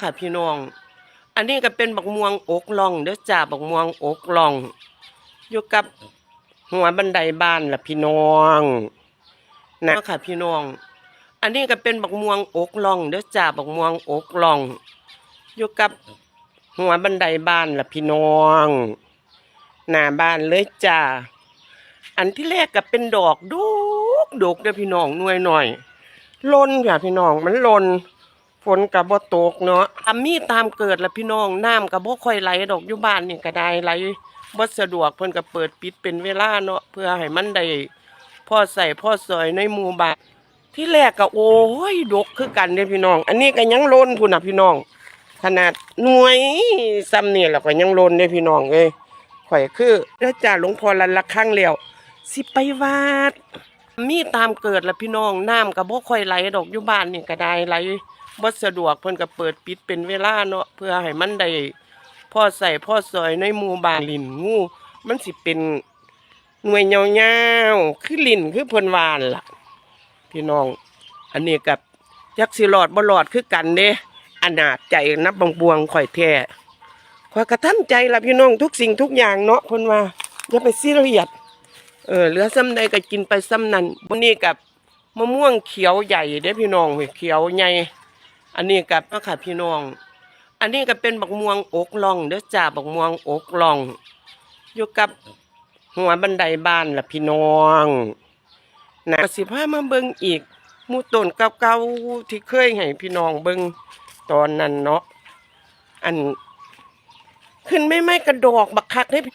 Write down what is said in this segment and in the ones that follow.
ค่ะพี่น้อง อันนี้ก็เป็นบักม่วงอกล่องเด้อจ้าบักม่วงอกล่อง อยู่กับหัวบันไดบ้านล่ะพี่น้องนะค่ะพี่น้อง อันนี้ก็เป็นบักม่วงอกล่องเด้อจ้าบักม่วงอกล่อง อยู่กับหัวบันไดบ้านล่ะพี่น้องหน้าบ้านเลยจ้าอันที่แรกก็เป็นดอกดุกดุกเด้อพี่น้องหน่วยหน่อยลนค่ะพี่น้องมันลน ฝนกับบ่ตกเนาะตามมีตามเกิดละพี่น้องน้ำกับบ่ค่อยไหลดอกอยู่บ้านนี่ก็ได้ไหลบ่สะดวกเพิ่นก็เปิดปิดเป็นเวลาเนาะเพื่อให้มันได้พ่อใส่พ่อซอยในหมู่บ้านที่แรกก็โอ้ยดกคือกันเด้พี่น้อง อันนี้ก็ยังล้นพุ่นน่ะพี่น้อง ขนาดหน่วยซ้ำนี่แล้วก็ยังล้นเด้พี่น้องเอ้ยข่อยคือเด้อจ้าหลวงพ่อลันละครั้งแล้วสิไปวัดมีตามเกิดละพี่น้องน้ำก็บ่ค่อยไหลดอกอยู่บ้านนี่ก็ได้ไหล บ่สะดวกเพิ่นก็เปิดปิดเป็นเวลาเนาะเพื่อให้มันได้พ่อใส่พ่อซอยในหมู่บ้านลินงูมันสิเป็นหน่วยยาวๆคือลินคือเพิ่นวานล่ะ พี่น้อง อันนี้กับจักสิรอดบ่รอดคือกันเด้อนาจใจนับบางบวงข่อยแท้ข่อยกระทันใจล่ะพี่น้องทุกสิ่งทุกอย่างเนาะเพิ่นว่าอย่าไปซีเรียสเออเหลือซ้ำใดก็กินไปซ้ำนั้นบนนี้กับมะม่วงเขียวใหญ่เด้พี่น้องเขียวใหญ่ อันนี้กับก็ค่ะพี่น้อง อันนี้ก็เป็นบักม่วงอกล่องเด้อจ้าบักม่วงอกล่อง อยู่กับหัวบันไดบ้านล่ะพี่น้องนะสิพามาเบิ่งอีกมูต้นเก่าๆที่เคยให้พี่น้องเบิ่งตอนนั้นเนาะอัน ขึ้นไม่ไม่กระดอกบักคักให้พี่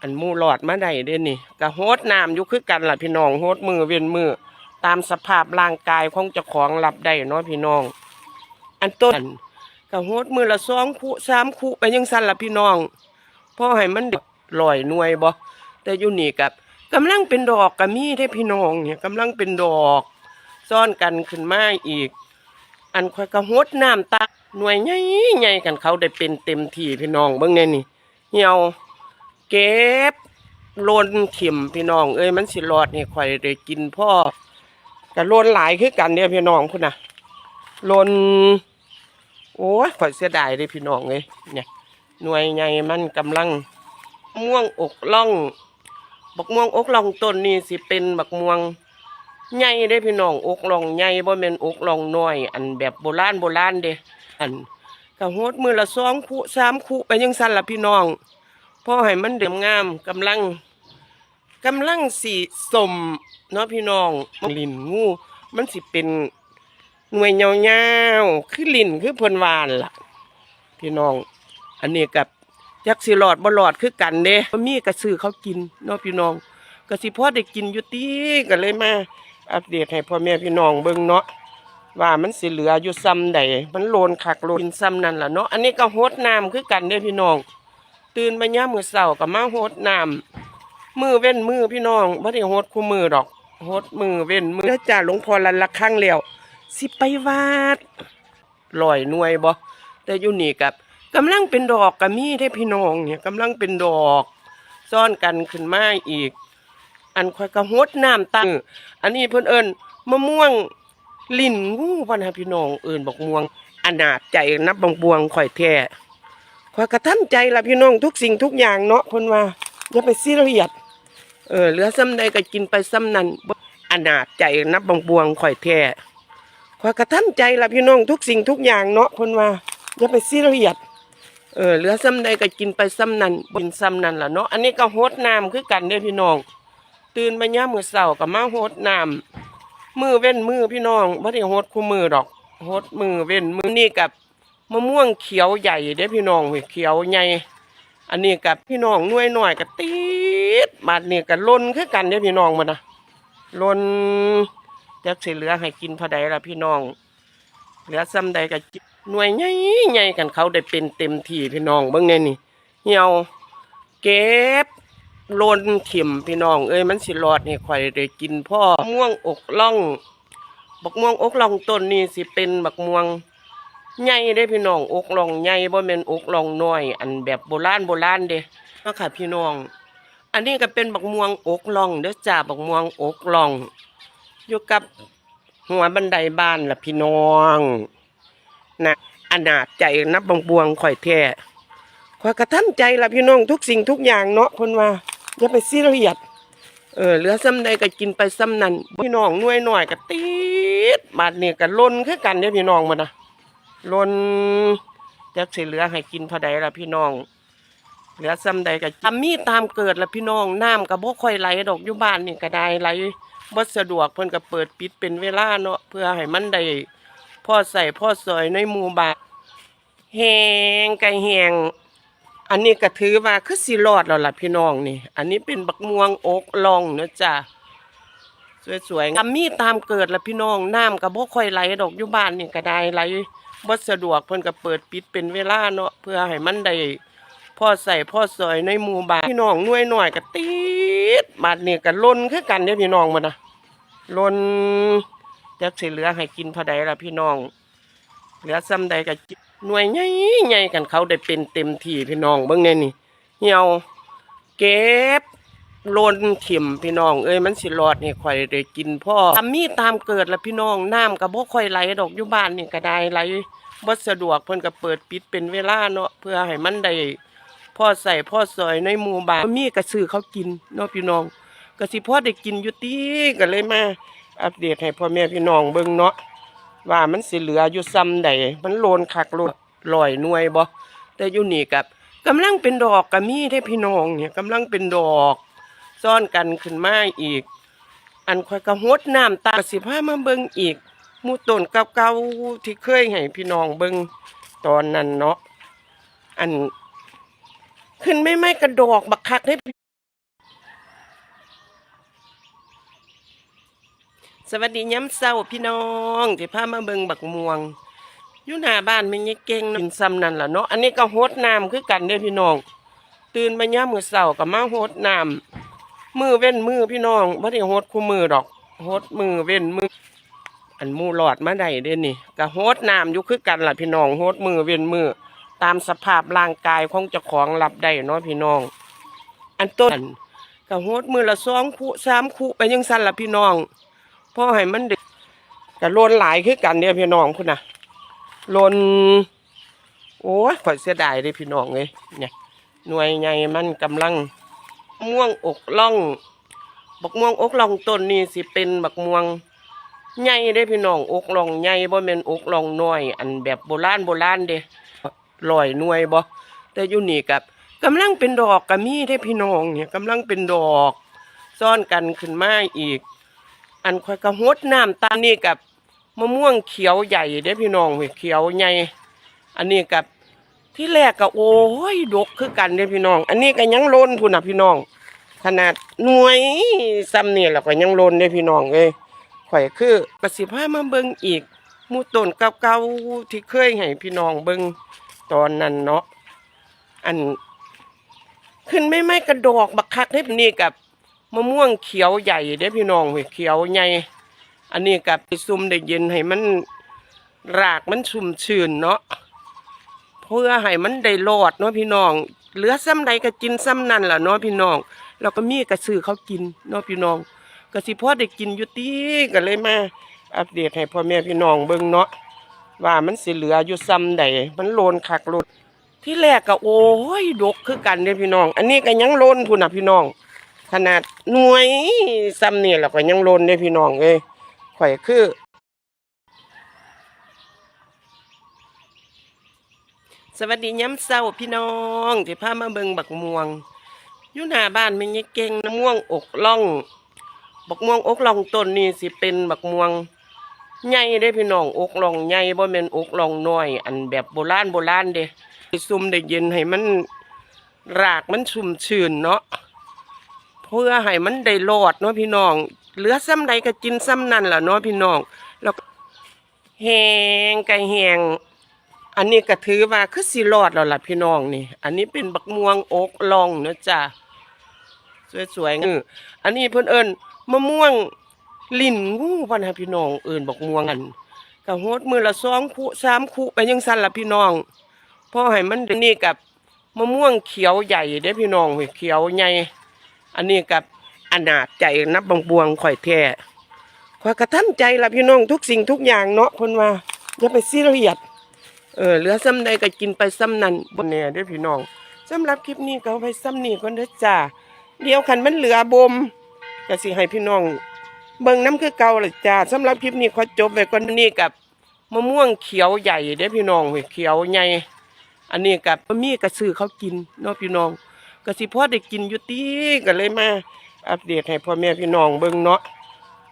อันมูหลอดมาได้เด้นี่ก็โฮดน้ำอยู่คือกันล่ะพี่น้องโฮดมือเวียนมือตามสภาพร่างกายของเจ้าของรับได้เนาะพี่น้อง อันต้นก็โฮดมือละสองคู่สามคู่ไปยังสั่นละพี่น้องพ่อให้มันลอยหน่วยบ่แต่อยู่นี่กับกำลังเป็นดอกก็มีได้พี่น้องเนี่ยกำลังเป็นดอก ซ่อนกันขึ้นมาอีก อันค่อยก็โฮดน้ำตักหน่วยใหญ่ๆกันเขาได้เป็นเต็มที่พี่น้องเบิ่งแน่นี่เหี่ยวเก็บโลนถิ่มพี่น้อง เอ้ยมันสิรอดนี่ข่อยได้กินพ่อก็โลนหลายคือกันเนี่ยพี่น้องพุ่นน่ะ ลนโอ้ยข่อยเสียดายเลยพี่น้องเลยเนี่ยหน่วยใหญ่มันกำลังม่วงอกล่องบักม่วงอกล่องต้นนี่สิเป็นบักม่วงใหญ่ได้พี่น้องอกล่องใหญ่บ่แม่นอกล่องน้อย อันแบบโบราณโบราณเด้อันก็โฮดมือละสองคู่สามคู่ไปยังสั่นละพี่น้องพ่อให้มันเดือมงามกำลังกำลังสีสมเนาะพี่น้องลิ้นงู มันสิเป็น หน่วยยาวๆคือลิ้นคือเพิ่นวานล่ะ พี่น้อง อันนี้กับจักสิหลอดบ่หลอดคือกันเด้บ่มีกระซื้อเขากินเนาะพี่น้องก็สิพ่อได้กินอยู่ติก็เลยมาอัปเดตให้พ่อแม่พี่น้องเบิ่งเนาะว่ามันสิเหลืออยู่ซ้ำใดมันโลนคักโลนซ้ำนั่นล่ะเนาะอันนี้ก็โฮดน้ำคือกันเด้พี่น้อง ตื่นมายามมื้อเช้าก็มาโฮดน้ำมือเว้นมือพี่น้องบ่ได้โฮดคู่มือดอกโฮดมือเว้นมือจ้าหลวงพ่อลันละครั้งแล้ว สิไปวัดลอยหน่วยบ่แต่อยู่นี่กับกำลังเป็นดอกก็มีได้พี่น้องเนี่ยกำลังเป็นดอก ซ่อนกันขึ้นมาอีก อันคอยก็ฮดน้ำตั้งอันนี้เพิ่นเอิ้นมะม่วงลิ้นงูพ่นฮะพี่น้องเอิ้นบอกม่วงอนาจใจนับบางบวงข่อยแท้ข่อยกระทันใจละพี่น้องทุกสิ่งทุกอย่างเนาะเพิ่นว่าอย่าไปซีเรียสเออเหลือซ้ำใดก็กินไปซ้ำนั้นอนาจใจนับบางบวงข่อยแท้ อยกระทันใจละพี่น้องทุกสิ่งทุกอย่างเนาะเพิ่นว่าอย่าไปซีเรียสเออเหลือซ้ำใดก็กินไปซ้ำนั้นกินซ้ำนั้นล่ะเนาะอันนี้ก็โฮดน้ำคือกันเด้อพี่น้อง ตื่นมายามมื้อเช้าก็มาโฮดน้ำมือเว้นมือพี่น้องบ่ได้โฮดคู่มือดอกโฮดมือเว้นมือนี่กับมะม่วงเขียวใหญ่เด้อพี่น้องเขียวใหญ่อันนี้กับพี่น้องน่วยหน่อยก็ติดบาดนี้ก็ล้นคือกันเด้อพี่น้องมันนะล้น จักสิเหลือให้กินเท่าใดล่ะพี่น้อง เหลือซ้ำใดก็กินหน่วยใหญ่ใหญ่กันเขาได้เป็นเต็มที่พี่น้องเบิ่งแน่นี่เหี่ยวเก็บโลนเข็มพี่น้อง เอ้ยมันสิรอดให้ข่อยได้กินพ่อม่วงอกล่องบักม่วงอกล่องต้นนี่สิเป็นบักม่วงใหญ่ได้พี่น้องอกล่องใหญ่บ่แม่นอกล่องน้อย อันแบบโบราณโบราณเด้เนาค่ะพี่น้อง อันนี้ก็เป็นบักม่วงอกล่องเด้อจ้าบักม่วงอกล่อง อยู่กับหัวบันไดบ้านล่ะพี่น้องนะอนาจใจนับบางบวงข่อยแท้ข่อยกระทันใจละพี่น้องทุกสิ่งทุกอย่างเนาะเพิ่นว่าอย่าไปซีเรียสเออเหลือซ้ำใดก็กินไปซ้ำนั้นพี่น้องน่วยหน่อยก็ติดบาดเนี้ก็ล้นคือกันเด้อพี่น้องมันนะล้นจักสิเหลือให้กินเท่าใดล่ะพี่น้อง เหลือซ้ำใดก็ทำมีตามเกิดละพี่น้องน้ำก็บ่ค่อยไหลดอกอยู่บ้านนี่ก็ได้ไหล บ่สะดวกเพิ่นก็เปิดปิดเป็นเวลาเนาะเพื่อให้มันได้พ่อใส่พ่อซอยในหมู่บ้านแหงไก่แหงอันนี้ก็ถือว่าคือสิรอดแล้วล่ะพี่น้องนี่ อันนี้เป็นบักม่วงอกลองเนาะจ้ะสวยๆทำมีตามเกิดละพี่น้องน้ำก็บ่ค่อยไหลดอกอยู่บ้านนี่ก็ได้ไหลบ่สะดวกเพิ่นก็เปิดปิดเป็นเวลาเนาะเพื่อให้มันได้ พ่อใส่พ่อซอยในหมู่บ้านพี่น้องน่วยหน่อยก็ติดบาดนี้ก็ล้นคือกันเด้อพี่น้องมันนะล้นจักสิเหลือให้กินเท่าใดล่ะพี่น้อง เหลือซ้ำใดก็กินหน่วยใหญ่ใหญ่กันเขาได้เป็นเต็มที่พี่น้องเบิ่งแน่นี่เหี่ยวเก็บโลนเข็มพี่น้อง เอ้ยมันสิรอดนี่ข่อยได้กินพ่อทำมีตามเกิดละพี่น้องน้ำก็บ่ค่อยไหลดอกอยู่บ้านนี่ก็ได้ไหลบ่สะดวกเพิ่นก็เปิดปิดเป็นเวลาเนาะเพื่อให้มันได้ พ่อใส่พ่อซอยในหมู่บ้านมีกระสือเขากินเนาะพี่น้องกระสิพ่อได้กินอยู่ตีก็เลยมาอัปเดตให้พ่อแม่พี่น้องเบิ่งเนาะว่ามันสิเหลืออยู่ซ้ำใดมันโลนคักโลดลอยหน่วยบ่แต่อยู่นี่กับกำลังเป็นดอกก็มีได้พี่น้องเนี่ยกำลังเป็นดอกซ่อนกันขึ้นมาอีก อันค่อยกระหดน้ำตากสิพามาเบิ่งอีกมูต้นเก่าๆที่เคยให้พี่น้องเบิ่งตอนนั้นเนาะอัน ขึ้นไม่ไม่กระดอกบักคักได้สวัสดีย้ำเศร้าพี่น้องที่พามาเบิงบักม่วงอยู่หน้าบ้านไม่ยังเก่งกินซ้ำนั่นละเนาะอันนี้ก็โฮดน้ำคือกันเด้อพี่น้อง ตื่นมาย่ามือเศร้าก็มาโฮดน้ำมือเว้นมือพี่น้องไม่ได้โฮดคู่มือดอกโฮดมือเว้นมือ อันมูหลอดมาได้เด้นี่ก็โฮดน้ำอยู่คือกันล่ะพี่น้องโฮดมือเว้นมือ ตามสภาพร่างกายของเจ้าของรับได้เนาะพี่น้อง อันต้นก็โฮดมือละสองคู่สามคู่ไปยังสั้นละพี่น้องพ่อให้มันเด็กก็โลนหลายคือกันเนี่ยพี่น้องคุณนะโลนโอ้ยข่อยเสียดายเลยพี่น้องเลยเนี่ยหน่วยใหญ่มันกำลังม่วงอกล่อง บักม่วงอกล่องต้นนี่สิเป็นบักม่วงใหญ่ได้พี่น้องอกล่องใหญ่บ่แม่นอกล่องน้อย อันแบบโบราณโบราณเด้ ลอยหน่วยบ่แต่อยู่นี่กับกำลังเป็นดอกก็มีได้พี่น้องเนี่ยกำลังเป็นดอก ซ่อนกันขึ้นมาอีก อันค่อยกระหดน้ำตานี่กับมะม่วงเขียวใหญ่ได้พี่น้องเว้ยเขียวใหญ่อันนี้กับที่แรกก็โอ้ยดกคือกันเด้พี่น้อง อันนี้ก็ยังโลนพุ่นนะพี่น้อง ขนาดหน่วยซ้ำนี่แล้วก็ยังโลนได้พี่น้องเอ้ยข่อยคือประสิทธิภาพมาเบิ่งอีกมูต้นเก่าๆที่เคยให้พี่น้องเบิ่ง ตอนนั้นเนาะอัน ขึ้นไม่ไม่กระดอกบักคักเทปนี้กับมะม่วงเขียวใหญ่เด้พี่น้องเว้ยเขียวใหญ่อันนี้กับไปซุ่มได้เย็นให้มันรากมันชุ่มชื้นเนาะเพื่อให้มันได้รอดเนาะพี่น้อง เหลือซ้ำใดก็กินซ้ำนั่นแหละเนาะพี่น้องแล้วก็มีกระสือเขากินเนาะพี่น้องก็สิพ่อได้กินอยู่ตีก็เลยมาอัปเดตให้พ่อแม่พี่น้องเบิ่งเนาะ ว่ามันสิเหลืออยู่ซ้ำใดมันโลนคักโลนที่แรกก็โอ้ยดกคือกันเด้พี่น้อง อันนี้ก็ยังโลนพุ่นน่ะพี่น้อง ขนาดหน่วยซ้ำนี่แล้วก็ยังโลนเด้พี่น้องเอ้ยข่อยคือสวัสดีย้ำเศร้าพี่น้องที่พามาเบิงบักม่วงอยู่หน้าบ้านไม่ยังเก่งน้ำม่วงอกล่อง บักม่วงอกล่องต้นนี่สิเป็นบักม่วง ใหญ่ได้พี่น้องอกลองใหญ่บ่แม่นอกลองน้อย อันแบบโบราณโบราณเด้ซุ่มได้เย็นให้มันรากมันชุ่มชื้นเนาะเพื่อให้มันได้รอดเนาะพี่น้อง เหลือซ้ำใดก็กินซ้ำนั่นแหละเนาะพี่น้อง แล้วแหงไก่แหงอันนี้ก็ถือว่าคือสิรอดแล้วล่ะพี่น้องนี่ อันนี้เป็นบักม่วงอกลองเนาะจ้ะสวยๆงออันนี้เพิ่นเอิ้นมะม่วง ลิ้นงูพันธะพี่น้องเอื่นบอกม่วงกันกะโฮดมือละสองคู่สามคู่ไปยังสั้นละพี่น้องพอให้มันนี่กับมะม่วงเขียวใหญ่ได้พี่น้องเขียวใหญ่อันนี้กับอนาจใจนับบางบวงข่อยแท้ข่อยกระทันใจละพี่น้องทุกสิ่งทุกอย่างเนาะคนว่าอย่าไปซีเรียสเออเหลือซ้ำใดก็กินไปซ้ำนั้นบ่แน่เด้พี่น้องสำหรับคลิปนี้ก็ไว้ซ้ำนี้ก่อนเด้อจ้าเดี๋ยวคันมันเหลือบ่มก็สิให้พี่น้อง เบิ่งน้ำคือเก่าเลยจ้าสำหรับคลิปนี้ขอจบไว้ก่อนนี้กับมะม่วงเขียวใหญ่เด้พี่น้องเขียวใหญ่อันนี้กับมะมีกระซื้อเขากินเนาะพี่น้องก็สิพ่อได้กินอยู่ติก็เลยมาอัปเดตให้พ่อแม่พี่น้องเบิ่งเนาะ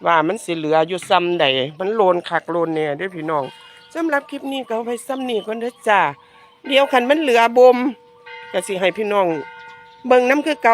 ว่ามันสิเหลืออยู่ซ้ำใดมันโลนคักโลนแน่เด้พี่น้องสำหรับคลิปนี้ก็ไว้ซ้ำนี้ก่อนเด้อจ้าเดี๋ยวคันมันเหลือบ่มก็สิให้พี่น้องเบิ่งน้ำคือเก่า